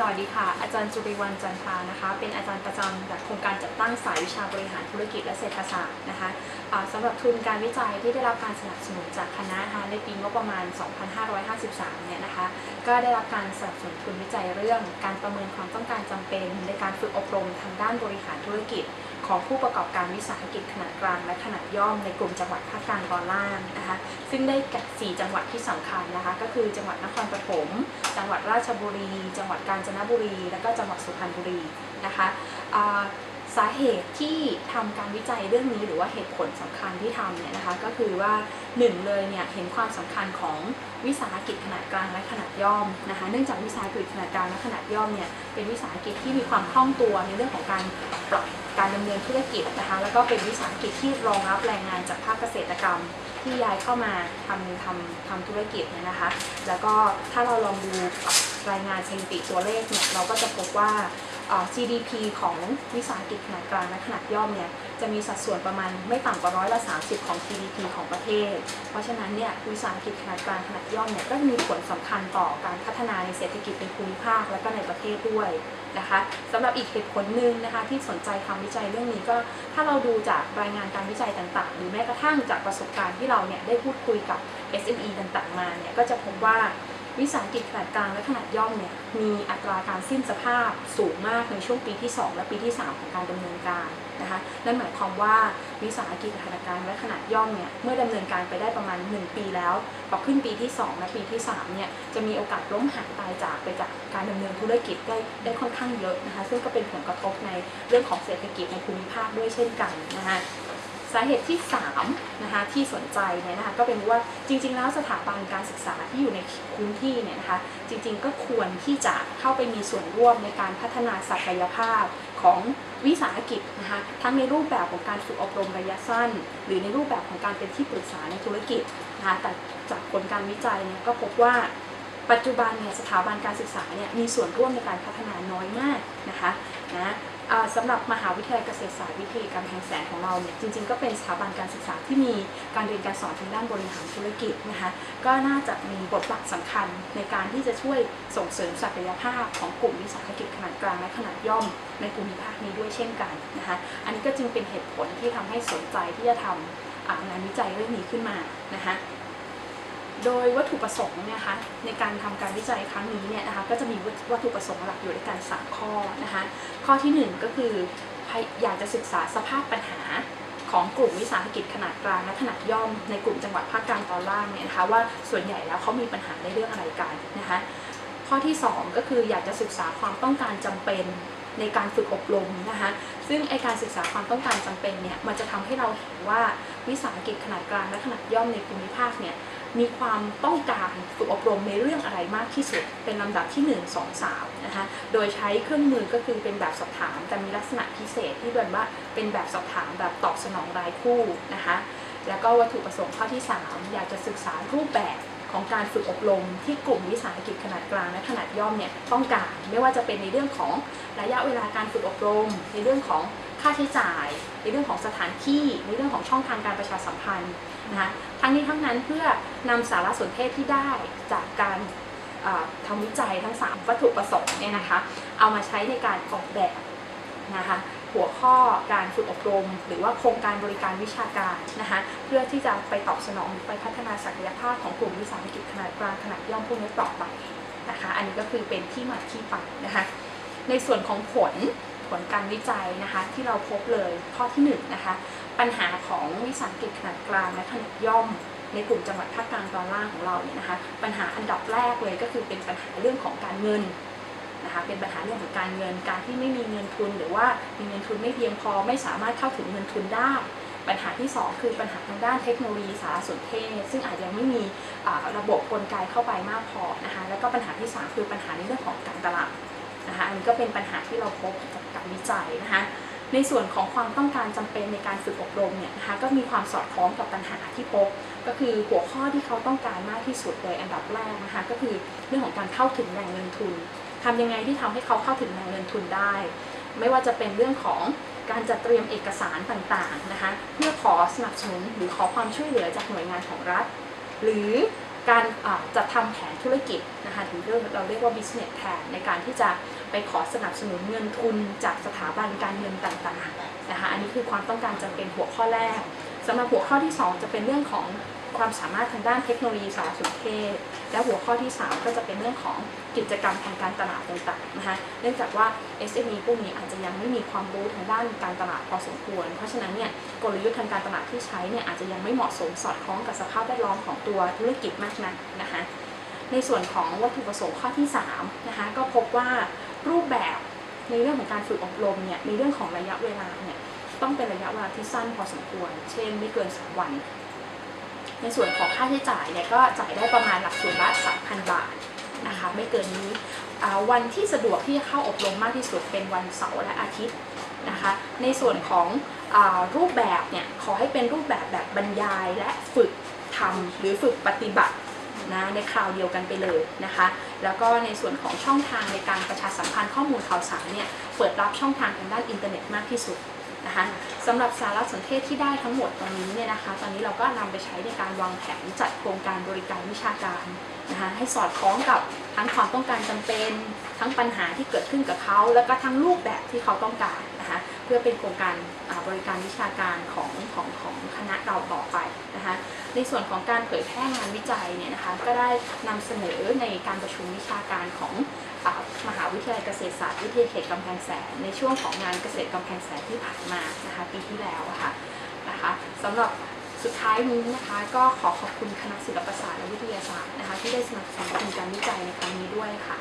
สวัสดีค่ะ อาจารย์จุริวันจันทรานะคะ เป็นอาจารย์ประจำจากโครงการจัดตั้งสายวิชาบริหารธุรกิจและเศรษฐศาสตร์นะคะสำหรับทุนการวิจัยที่ได้รับการสนับสนุนจากคณะนะคะในปีงบประมาณ 2553 เนี่ยนะคะ ก็ได้รับการสนับสนุนทุนวิจัยเรื่อง การประเมินความต้องการจำเป็นในการฝึกอบรมทางด้านบริหารธุรกิจ ของผู้ประกอบการวิสาหกิจขนาดกลางและขนาดย่อมในกลุ่มจังหวัดภาคกลางตอนล่างนะคะ ซึ่งได้แก่4จังหวัดที่สำคัญนะคะ ก็คือจังหวัดนครปฐม จังหวัดราชบุรี จังหวัดกาญจนบุรี และก็จังหวัดสุพรรณบุรีนะคะ สาเหตุที่ทำการวิจัยเรื่องนี้หรือว่าเหตุผลสำคัญที่ทำเนี่ยนะคะก็คือว่าหนึ่งเลยเนี่ยเห็นความสำคัญของวิสาหกิจขนาดกลางและขนาดย่อมนะคะเนื่องจากวิสาหกิจขนาดกลางและขนาดย่อมเนี่ยเป็นวิสาหกิจที่มีความคล่องตัวในเรื่องของการปรับการดำเนินธุรกิจนะคะแล้วก็เป็นวิสาหกิจที่รองรับแรงงานจากภาคเกษตรกรรมที่ย้ายเข้ามาทำทำทำธุรกิจเนี่ยนะคะ แล้วก็ถ้าเราลองดูรายงานสถิติตัวเลขเนี่ยเราก็จะพบว่า GDP ของวิสาหกิจขนาดกลางและขนาดย่อมเนี่ยจะมีสัดส่วนประมาณไม่ต่ำกว่าร้อยละ 30 ของ GDP ของประเทศ เพราะฉะนั้นเนี่ยวิสาหกิจขนาดกลางขนาดย่อมเนี่ยก็มีผลสำคัญต่อการพัฒนาในเศรษฐกิจในภูมิภาคและก็ในประเทศด้วยนะคะสำหรับอีกเหตุผลหนึ่งนะคะที่สนใจทำวิจัยเรื่องนี้ก็ถ้าเราดูจากรายงานการวิจัยต่างๆ หรือแม้กระทั่งจากประสบการณ์ที่เราเนี่ยได้พูดคุยกับ SME ต่างๆมาเนี่ยก็จะพบว่า วิสาหกิจขนาดกลางและขนาดย่อมเนี่ยมีอัตราการสิ้นสภาพสูงมากในช่วงปีที่ 2 และปีที่ 3 ของการดำเนินการนะคะนั่นหมายความว่าวิสาหกิจขนาดกลางและขนาดย่อมเนี่ยเมื่อดำเนินการไปได้ประมาณ 1 ปีแล้วพอขึ้นปีที่ 2 และปีที่3เนี่ยจะมีโอกาสล้มหายตายจากไปจากการดำเนินธุรกิจได้ได้ค่อนข้างเยอะนะคะซึ่งก็เป็นผลกระทบในเรื่องของเศรษฐกิจในภูมิภาคด้วยเช่นกันนะคะ สาเหตุที่3นะคะที่สนใจเนี่ยนะคะก็เป็นว่าจริง ๆ แล้วสถาบันการศึกษาที่อยู่ในพื้นที่เนี่ยนะคะจริง ๆ ก็ควรที่จะเข้าไปมีส่วนร่วมในการพัฒนาศักยภาพของวิสาหกิจนะคะทั้งในรูปแบบของการฝึกอบรมระยะสั้น หรือในรูปแบบของการเป็นที่ปรึกษาในธุรกิจนะคะแต่จากผลการวิจัยเนี่ยก็พบว่าปัจจุบันเนี่ยสถาบันการศึกษาเนี่ยมีส่วนร่วมในการพัฒนาน้อยมากนะคะนะ สำหรับมหาวิทยาลัยเกษตรศาสตร์วิทยากำแพงแสนของเราเนี่ยจริงๆก็เป็นสถาบันการศึกษาที่มีการเรียนการสอนทางด้านบริหารธุรกิจนะคะก็น่าจะมีบทบาทสำคัญในการที่จะช่วยส่งเสริมศักยภาพของกลุ่มวิสาหกิจขนาดกลางและขนาดย่อมในภูมิภาคนี้ด้วยเช่นกันนะคะอันนี้ก็จึงเป็นเหตุผลที่ทำให้สนใจที่จะทำอ่างานวิจัยเรื่องนี้ขึ้นมานะคะ โดยวัตถุประสงค์นะคะในการทำการวิจัยครั้งนี้เนี่ยนะคะก็จะมีวัตถุประสงค์หลักอยู่ด้วยกัน3ข้อนะคะข้อทีหนึ่1 ก็คืออยากจะศึกษาสภาพปัญหาของกลุ่มวิสาหกิจขนาดกลางและขนาดย่อมในกลุ่มจังหวัดภาคกลางตอนล่างเนี่ยนะคะว่าส่วนใหญ่แล้วเขามีปัญหาในเรื่องอะไรกันนะคะข้อที่ 2 ก็คืออยากจะศึกษาความต้องการจำเป็นในการฝึกอบรมนะคะซึ่งไอการศึกษาความต้องการจำเป็นเนี่ยมันจะทำให้เราเห็นว่าวิสาหกิจขนาดกลางและขนาดย่อมในภูมิภาคเนี่ย มีความต้องการฝึกอบรมในเรื่องอะไรมากที่สุด เป็นลำดับที่ 1 2 3นะคะ โดยใช้เครื่องมือก็คือเป็นแบบสอบถาม แต่มีลักษณะพิเศษที่แบบว่าเป็นแบบสอบถามแบบตอบสนองรายคู่นะคะ แล้วก็วัตถุประสงค์ข้อที่ 3 อยากจะศึกษารูปแบบของการฝึกอบรมที่กลุ่มวิสาหกิจขนาดกลางและขนาดย่อมเนี่ยต้องการไม่ว่าจะเป็นในเรื่องของระยะเวลาการฝึกอบรม ในเรื่องของ ค่าใช้จ่าย ในเรื่องของสถานที่ในเรื่องของช่องทางการประชาสัมพันธ์นะคะทั้งนี้ทั้งนั้นเพื่อนำสารสนเทศที่ได้จากการทำวิจัยทั้ง 3 วัตถุประสงค์เนี่ยนะคะเอามาใช้ในการออกแบบนะคะหัวข้อการฝึกอบรม หรือว่าโครงการบริการวิชาการนะคะเพื่อที่จะไปตอบสนองหรือไปพัฒนาศักยภาพของกลุ่มวิสาหกิจขนาดกลางขนาดย่อมพวกนี้ต่อไปนะคะอันนี้ก็คือเป็นที่มาที่ไปนะคะในส่วนของผล ผลการวิจัยนะคะที่เราพบเลยข้อที่1นงนะคะปัญหาของวิสาหกิจขนาดกลางและขนาดย่อมในกลุ่มจังหวัดภาคกลางตอนล่างของเราเนี่ยนะคะปัญหาอันดับแรกเลยก็คือเป็นปัญหาเรื่องของการเงินนะคะเป็นปัญหาเรื่องของการเงินการที่ไม่มีเงินทุน หรือว่ามีเงินทุนไม่เพียงพอไม่สามารถเข้าถึงเงินทุนได้ ปัญหาที่ 2 คือปัญหาทางด้านเทคโนโลยีสารสนเทศ ซึ่งอาจยังไม่มีอ่าระบบกลไกเข้าไปมากพอนะคะแล้วก็ปัญหาที่ 3 คือปัญหาในเรื่องของการตลาด นะคะอันนี้ก็เป็นปัญหาที่เราพบจากการวิจัยนะคะในส่วนของความต้องการจำเป็นในการฝึกอบรมเนี่ยนะคะก็มีความสอดคล้องกับปัญหาที่พบ ก็คือหัวข้อที่เขาต้องการมากที่สุดเลยอันดับแรกนะคะก็คือเรื่องของการเข้าถึงแหล่งเงินทุนทำยังไงที่ทำให้เขาเข้าถึงแหล่งเงินทุนได้ ไม่ว่าจะเป็นเรื่องของการจัดเตรียมเอกสารต่างๆนะคะเพื่อขอสนับสนุนหรือขอความช่วยเหลือจากหน่วยงานของรัฐ หรือการจัดทำแผนธุรกิจนะคะถึงเรื่องเราเรียกว่า business plan ในการที่จะ ไปขอสนับสนุนเงินทุนจากสถาบันการเงินต่างๆนะคะอันนี้คือความต้องการจำเป็นหัวข้อแรกสำหรับหัวข้อที่ 2 จะเป็นเรื่องของความสามารถทางด้านเทคโนโลยีสารสนเทศ และหัวข้อที่ 3 ก็จะเป็นเรื่องของกิจกรรมทางการตลาดต่างๆนะคะเนื่องจากว่า SME พวกนี้อาจจะยังไม่มีความรู้ทางด้านการตลาดพอสมควร เพราะฉะนั้นเนี่ยกลยุทธ์ทางการตลาดที่ใช้เนี่ยอาจจะยังไม่เหมาะสมสอดคล้องกับสภาพแวดล้อมของตัวธุรกิจมากนักนะคะในส่วนของวัตถุประสงค์ข้อที่3นะคะก็พบว่า รูปแบบในเรื่องของการฝึกอบรมเนี่ยในเรื่องของระยะเวลาเนี่ยต้องเป็นระยะเวลาที่สั้นพอสมควร เช่นไม่เกิน 3 วัน ในส่วนของค่าใช้จ่ายเนี่ยก็จ่ายได้ประมาณหลักสูตรละ3,000 บาทนะคะไม่เกินนี้วันที่สะดวกที่จะเข้าอบรมมากที่สุดเป็นวันเสาร์และอาทิตย์นะคะในส่วนของอรูปแบบเนี่ยขอให้เป็นรูปแบบแบบบรรยายและฝึกทำหรือฝึกปฏิบัติ นะในคราวเดียวกันไปเลยนะคะ แล้วก็ในส่วนของช่องทางในการประชาสัมพันธ์ข้อมูลข่าวสารเนี่ยเปิดรับช่องทางทางด้านอินเทอร์เน็ตมากที่สุดนะคะสำหรับสารสนเทศที่ได้ทั้งหมดตรงนี้เนี่ยนะคะ ตอนนี้เราก็นำไปใช้ในการวางแผนจัดโครงการบริการวิชาการนะคะให้สอดคล้องกับทั้งความต้องการจำเป็น ทั้งปัญหาที่เกิดขึ้นกับเขา แล้วก็ทั้งรูปแบบที่เขาต้องการนะคะ พื่อเป็นโครงการบริการวิชาการของของของคณะเราต่อไปนะคะในส่วนของการเผยแพร่งานวิจัยเนี่ยนะคะก็ได้นำเสนอในการประชุมวิชาการของอมหาวิทยาลัยเกษตรศาสตร์วิทยาเขตกำแพงแสนในช่วงของงานเกษตรกำแพงแสนที่ผ่านมานะคะปีที่แล้วะค่ะนะคะสำหรับสุดท้ายนี้นะคะก็ขอขอบคุณคณะศิลปศาสตร์และวิทยาศาสตร์นะคะที่ได้สนับสนุนทุนการวิจัยในครั้งนี้ด้วยค่ะ